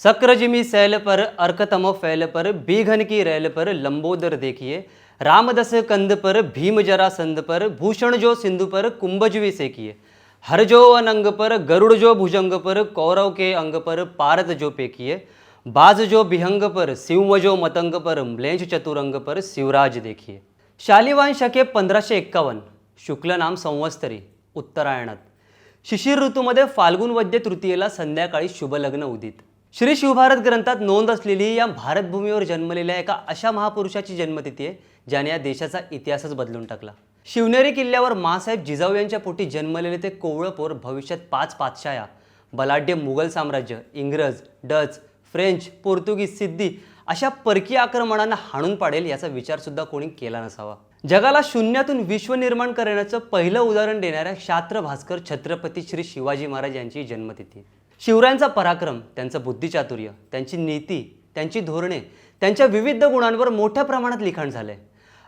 सक्रजिमी सैल पर अर्कतम फैल पर बीघन की रैल पर लंबोदर देखिए। रामदस कंद पर भीम जरा संद पर भूषण जो सिंधु पर कुंभजवी सेकिए। हर जो अनंग पर गरुड़ जो भुजंग पर कौरव के अंग पर पारत जो पेकिए। बाज जो बिहंग पर सिंह जो मतंग पर म्लेंच चतुरंग पर शिवराज देखिए। शालिवान शके पंधराशे एक्कावन्न शुक्ल नाम संवत्सरी उत्तरायणात। शिशिर ऋतूमध्ये फाल्गुन वद्य तृतीयेला संध्याकाळी शुभलग्न उदित। श्री शिवभारत ग्रंथात नोंद असलेली या भारतभूमीवर जन्मलेल्या एका अशा महापुरुषाची जन्मतिथी आहे ज्याने या देशाचा इतिहासच बदलून टाकला. शिवनेरी किल्ल्यावर मासाहेब जिजाऊ यांच्या पोटी जन्मलेले ते कोवळं पोर भविष्यात पाच पातशाया बलाढ्य मुघल साम्राज्य इंग्रज डच फ्रेंच पोर्तुगीज सिद्धी अशा परकीय आक्रमणांना हाणून पाडेल याचा विचारसुद्धा कोणी केला नसावा. जगाला शून्यातून विश्व निर्माण करण्याचं पहिलं उदाहरण देणाऱ्या शास्त्र भास्कर छत्रपती श्री शिवाजी महाराज यांची जन्मतिथी. शिवरायांचा पराक्रम त्यांचं बुद्धिचातुर्य त्यांची नीती त्यांची धोरणे त्यांच्या विविध गुणांवर मोठ्या प्रमाणात लिखाण झालंय.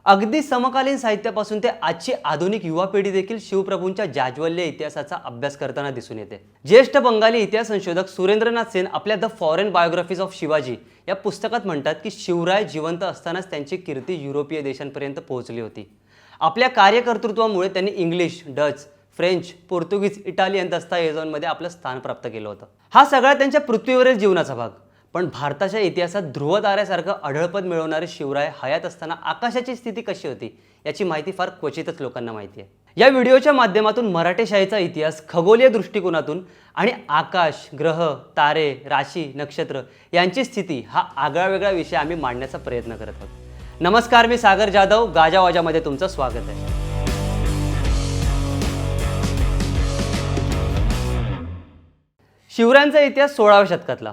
अगदी समकालीन साहित्यापासून ते आजची आधुनिक युवा पिढी देखील शिवप्रभूंच्या जाज्वल्य इतिहासाचा अभ्यास करताना दिसून येते. ज्येष्ठ बंगाली इतिहास संशोधक सुरेंद्रनाथ सेन आपल्या the foreign biographies of Shivaji या पुस्तकात म्हणतात की शिवराय जिवंत असतानाच त्यांची कीर्ती युरोपीय देशांपर्यंत पोहोचली होती. आपल्या कार्यकर्तृत्वामुळे त्यांनी English Dutch French Portuguese Italian दस्ताऐवजांमध्ये आपलं स्थान प्राप्त केलं होतं. हा सगळा त्यांच्या पृथ्वीवरील जीवनाचा भाग. पण भारताच्या इतिहासात ध्रुव ताऱ्यासारखं आढळपद मिळवणारे शिवराय हयात असताना आकाशाची स्थिती कशी होती याची माहिती फार क्वचितच लोकांना माहिती आहे. या व्हिडिओच्या माध्यमातून मराठेशाहीचा इतिहास खगोलीय दृष्टिकोनातून आणि आकाश ग्रह तारे राशी नक्षत्र यांची स्थिती हा आगळा वेगळा विषय आम्ही मांडण्याचा प्रयत्न करत आहोत. नमस्कार मी सागर जाधव गाजावाजामध्ये तुमचं स्वागत आहे. शिवरायांचा इतिहास सोळाव्या शतकातला.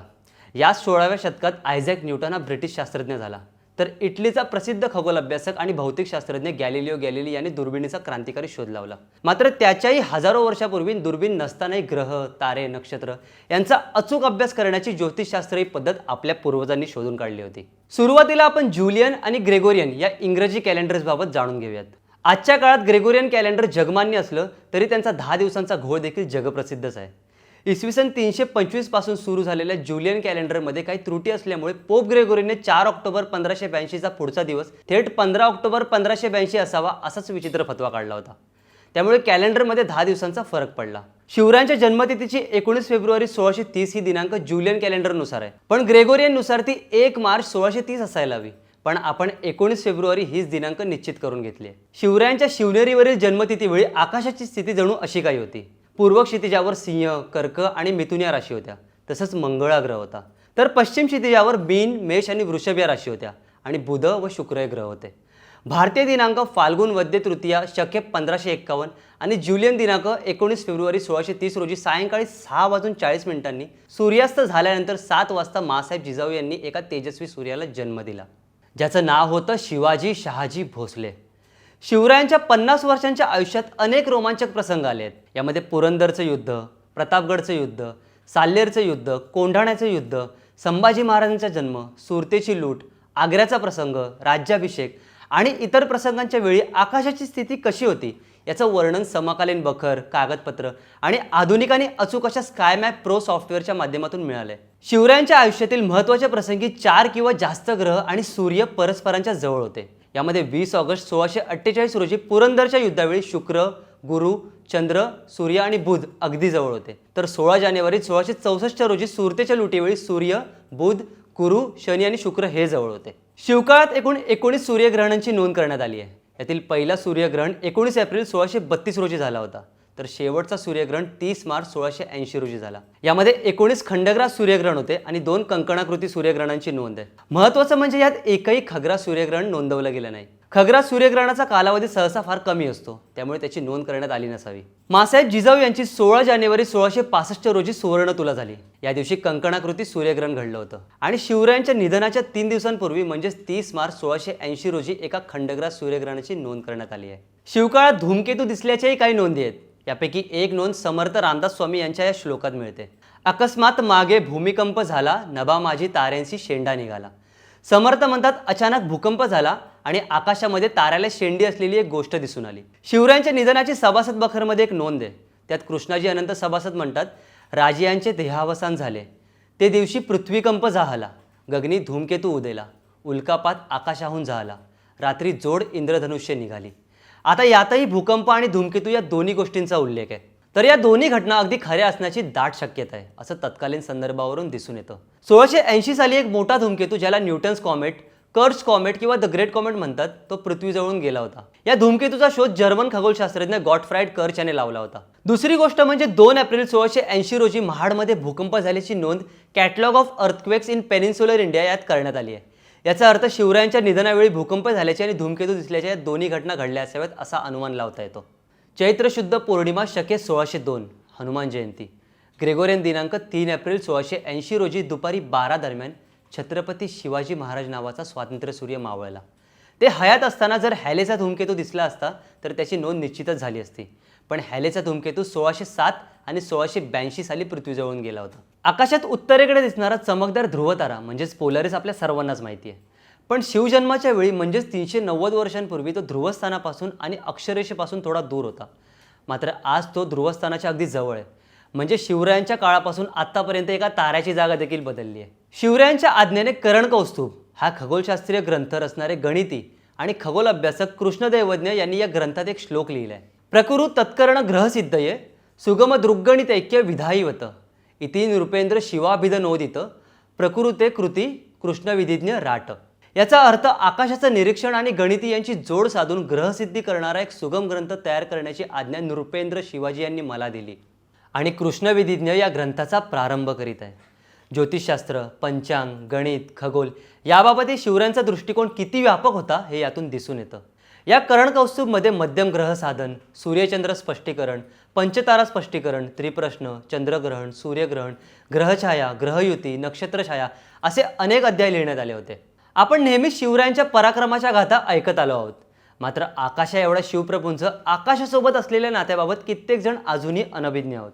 या सोळाव्या शतकात आयझॅक न्यूटन हा ब्रिटिश शास्त्रज्ञ झाला. तर इटलीचा प्रसिद्ध खगोल अभ्यासक आणि भौतिकशास्त्रज्ञ गॅलिलिओ गॅलिली यांनी दुर्बिणीचा क्रांतिकारी शोध लावला. मात्र त्याच्याही हजारो वर्षापूर्वी दुर्बीण नसतानाही ग्रह तारे नक्षत्र यांचा अचूक अभ्यास करण्याची ज्योतिषशास्त्र ही पद्धत आपल्या पूर्वजांनी शोधून काढली होती. सुरुवातीला आपण ज्युलियन आणि ग्रेगोरियन या इंग्रजी कॅलेंडर्सबाबत जाणून घेऊयात. आजच्या काळात ग्रेगोरियन कॅलेंडर जगमान्य असलं तरी त्यांचा दहा दिवसांचा घोळ देखील जगप्रसिद्धच आहे. इसवी सन तीनशे पंचवीसपासून सुरू झालेल्या जुलियन कॅलेंडरमध्ये काही त्रुटी असल्यामुळे पोप ग्रेगोरीने चार ऑक्टोबर पंधराशे ब्याऐंशीचा पुढचा दिवस थेट पंधरा ऑक्टोबर पंधराशे ब्याऐंशी असावा असाच विचित्र फतवा काढला होता. त्यामुळे कॅलेंडरमध्ये दहा दिवसांचा फरक पडला. शिवरायांच्या जन्मतिथीची एकोणीस फेब्रुवारी सोळाशे तीस ही दिनांक जुलियन कॅलेंडरनुसार आहे. पण ग्रेगोरियननुसार ती एक मार्च सोळाशे तीस असायला हवी. पण आपण एकोणीस फेब्रुवारी हीच दिनांक निश्चित करून घेतली शिवरायांच्या शिवनेरीवरील जन्मतिथीवेळी आकाशाची स्थिती जणू अशी काही होती. पूर्व क्षितिजावर सिंह कर्क आणि मिथुन या राशी होत्या. तसंच मंगळा ग्रह होता. तर पश्चिम क्षितिजावर मीन मेष आणि वृषभ या राशी होत्या आणि बुध व शुक्र हे ग्रह होते. भारतीय दिनांक फाल्गुन वद्य तृतीया शके पंधराशे एक्कावन्न आणि जुलियन दिनांक एकोणीस फेब्रुवारी सोळाशे तीस रोजी सायंकाळी सहा वाजून चाळीस मिनिटांनी सूर्यास्त झाल्यानंतर सात वाजता मासाहेब जिजाऊ यांनी एका तेजस्वी सूर्याला जन्म दिला. ज्याचं नाव होतं शिवाजी शहाजी भोसले. शिवरायांच्या पन्नास वर्षांच्या आयुष्यात अनेक रोमांचक प्रसंग आले आहेत. यामध्ये पुरंदरचं युद्ध प्रतापगडचं युद्ध साल्लेरचं युद्ध कोंढाण्याचं युद्ध संभाजी महाराजांचा जन्म सुरतेची लूट आग्र्याचा प्रसंग राज्याभिषेक आणि इतर प्रसंगांच्या वेळी आकाशाची स्थिती कशी होती याचं वर्णन समकालीन बखर कागदपत्र आणि आधुनिक आणि अचूक अशा स्कायमॅप प्रो सॉफ्टवेअरच्या माध्यमातून मिळाले. शिवरायांच्या आयुष्यातील महत्त्वाच्या प्रसंगी चार किंवा जास्त ग्रह आणि सूर्य परस्परांच्या जवळ होते. यामध्ये वीस ऑगस्ट सोळाशे अठ्ठेचाळीस रोजी पुरंदरच्या युद्धावेळी शुक्र गुरु चंद्र सूर्य आणि बुध अगदी जवळ होते. तर सोळा जानेवारी सोळाशे चौसष्ट रोजी सुरतेच्या लुटीवेळी सूर्य बुध गुरु शनी आणि शुक्र हे जवळ होते. शिवकाळात एकूण एकोणीस सूर्यग्रहणांची नोंद करण्यात आली आहे. यातील पहिला सूर्यग्रहण एकोणीस एप्रिल सोळाशे बत्तीस रोजी झाला होता. तर शेवटचा सूर्यग्रहण तीस मार्च सोळाशे ऐंशी रोजी झाला. यामध्ये एकोणीस खंडग्रास सूर्यग्रहण होते आणि दोन कंकणाकृती सूर्यग्रहणांची नोंद आहे. महत्त्वाचं म्हणजे यात एकही खगरा सूर्यग्रहण नोंदवलं गेलं नाही. खगरा सूर्यग्रहणाचा कालावधी सहसा फार कमी असतो. त्यामुळे त्याची नोंद करण्यात आली नसावी. मासाहेब जिजाऊ यांची सोळा जानेवारी सोळाशे पासष्ट रोजी सुवर्ण तुला झाली. या दिवशी कंकणाकृती सूर्यग्रहण घडलं होतं. आणि शिवरायांच्या निधनाच्या तीन दिवसांपूर्वी म्हणजेच तीस मार्च सोळाशे ऐंशी रोजी एका खंडग्रास सूर्यग्रहणाची नोंद करण्यात आली आहे. शिवकाळात धूमकेतू दिसल्याच्याही काही नोंदी आहेत. यापैकी एक नोंद समर्थ रामदास स्वामी यांच्या या श्लोकात मिळते. अकस्मात मागे भूमिकंप झाला नभा माझी ताऱ्यांशी शेंडा निघाला. समर्थ म्हणतात अचानक भूकंप झाला आणि आकाशामध्ये ताऱ्याला शेंडी असलेली एक गोष्ट दिसून आली. शिवरायांच्या निधनाची सभासद बखरमध्ये एक नोंद आहे. त्यात कृष्णाजी अनंत सभासद म्हणतात राजियांचे देहावसान झाले. ते दिवशी पृथ्वीकंप झाला. गगनी धूमकेतू उदेला. उल्कापात आकाशाहून झाला. रात्री जोड इंद्रधनुष्य निघाली. आता यातही भूकंप आणि धूमकेतू या दोन्ही गोष्टींचा उल्लेख आहे. तर या दोन्ही घटना अगदी खऱ्या असण्याची दाट शक्यता आहे असं तत्कालीन संदर्भावरून दिसून येतं. सोळाशे ऐंशी साली एक मोठा धूमकेतू ज्याला न्यूटन्स कॉमेट कर्च कॉमेट किंवा द ग्रेट कॉमेट म्हणतात तो पृथ्वीजवळून गेला होता. या धूमकेतूचा शोध जर्मन खगोलशास्त्रज्ञ गॉटफ्राईड कर्च याने लावला होता. दुसरी गोष्ट म्हणजे दोन एप्रिल सोळाशे ऐंशी रोजी महाडमध्ये भूकंप झाल्याची नोंद catalogue of earthquakes in peninsular India यात करण्यात आली आहे. याचा अर्थ शिवरायांच्या निधनावेळी भूकंप झाल्याचे आणि धूमकेतू दिसल्याच्या या दोन्ही घटना घडल्या असाव्यात असा अनुमान लावता येतो. चैत्र शुद्ध पौर्णिमा शके सोळाशे दोन हनुमान जयंती. ग्रेगोरियन दिनांक तीन एप्रिल सोळाशे ऐंशी रोजी दुपारी बारा दरम्यान छत्रपती शिवाजी महाराज नावाचा स्वातंत्र्य सूर्य मावळला. ते हयात असताना जर हॅलेचा धूमकेतू दिसला असता तर त्याची नोंद निश्चितच झाली असती. पण हॅलेचा धूमकेतू सोळाशे सात आणि सोळाशे ब्याऐंशी साली पृथ्वीजवळून गेला होता. आकाशात उत्तरेकडे दिसणारा चमकदार ध्रुवतारा म्हणजेच पोलारिस आपल्या सर्वांनाच माहिती आहे पण शिवजन्माच्या वेळी म्हणजेच तीनशे नव्वद वर्षांपूर्वी तो ध्रुवस्थानापासून आणि अक्षरेषेपासून थोडा दूर होता. मात्र आज तो ध्रुवस्थानाच्या अगदी जवळ आहे. म्हणजे शिवरायांच्या काळापासून आत्तापर्यंत एका ताऱ्याची जागा देखील बदलली आहे. शिवरायांच्या आज्ञेने करण कौस्तुभ हा खगोलशास्त्रीय ग्रंथ रचणारे गणिती आणि खगोल अभ्यासक कृष्णदैवज्ञ यांनी या ग्रंथात एक श्लोक लिहिलाय. प्रकृ तत्कर्ण ग्रहसिद्धये सुगम दृग्गणित ऐक्य विधाईवत इति नृपेंद्र शिवाभिधनोदित प्रकृते कृती कृष्णविधिज्ञ राट. याचा अर्थ आकाशाचं निरीक्षण आणि गणिती यांची जोड साधून ग्रहसिद्धी करणारा एक सुगम ग्रंथ तयार करण्याची आज्ञा नृपेंद्र शिवाजी यांनी मला दिली. आणि कृष्णविधिज्ञ या ग्रंथाचा प्रारंभ करीत आहे. ज्योतिषशास्त्र पंचांग गणित खगोल याबाबतही शिवरायांचा दृष्टिकोन किती व्यापक होता हे यातून दिसून येतं. या करणकौस्तुभमध्ये मध्यम ग्रह साधन सूर्यचंद्र स्पष्टीकरण पंचतारा स्पष्टीकरण त्रिप्रश्न चंद्रग्रहण सूर्यग्रहण ग्रहछाया ग्रहयुती नक्षत्रछाया असे अनेक अध्याय लिहिण्यात आले होते. आपण नेहमी शिवरायांच्या पराक्रमाच्या गाथा ऐकत आलो आहोत. मात्र आकाशा एवढ्या शिवप्रभूंचं आकाशासोबत असलेल्या नात्याबाबत कित्येक जण अजूनही अनभिज्ञ आहोत.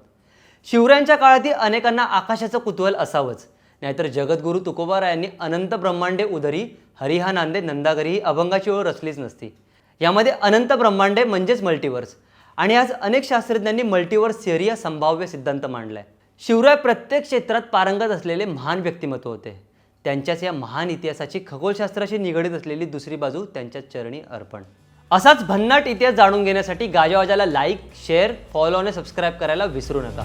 शिवरायांच्या काळातही अनेकांना आकाशाचं कुतूहल असावंच. नाहीतर जगद्गुरू तुकोबारायांनी अनंत ब्रह्मांडे उदरी हरिहा नांदे नंदागरी ही अभंगाची ओळ रचलीच नसती. यामध्ये अनंत ब्रह्मांडे म्हणजेच मल्टिवर्स आणि आज अनेक शास्त्रज्ञांनी मल्टिवर्स थिअरी हा संभाव्य सिद्धांत मांडलाय. शिवराय प्रत्येक क्षेत्रात पारंगत असलेले महान व्यक्तिमत्व होते. त्यांच्याच या महान इतिहासाची खगोलशास्त्राशी निगडीत असलेली दुसरी बाजू त्यांच्या चरणी अर्पण. असाच भन्नाट इतिहास जाणून घेण्यासाठी गाजावाजाला लाईक शेअर फॉलो आणि सबस्क्राईब करायला विसरू नका.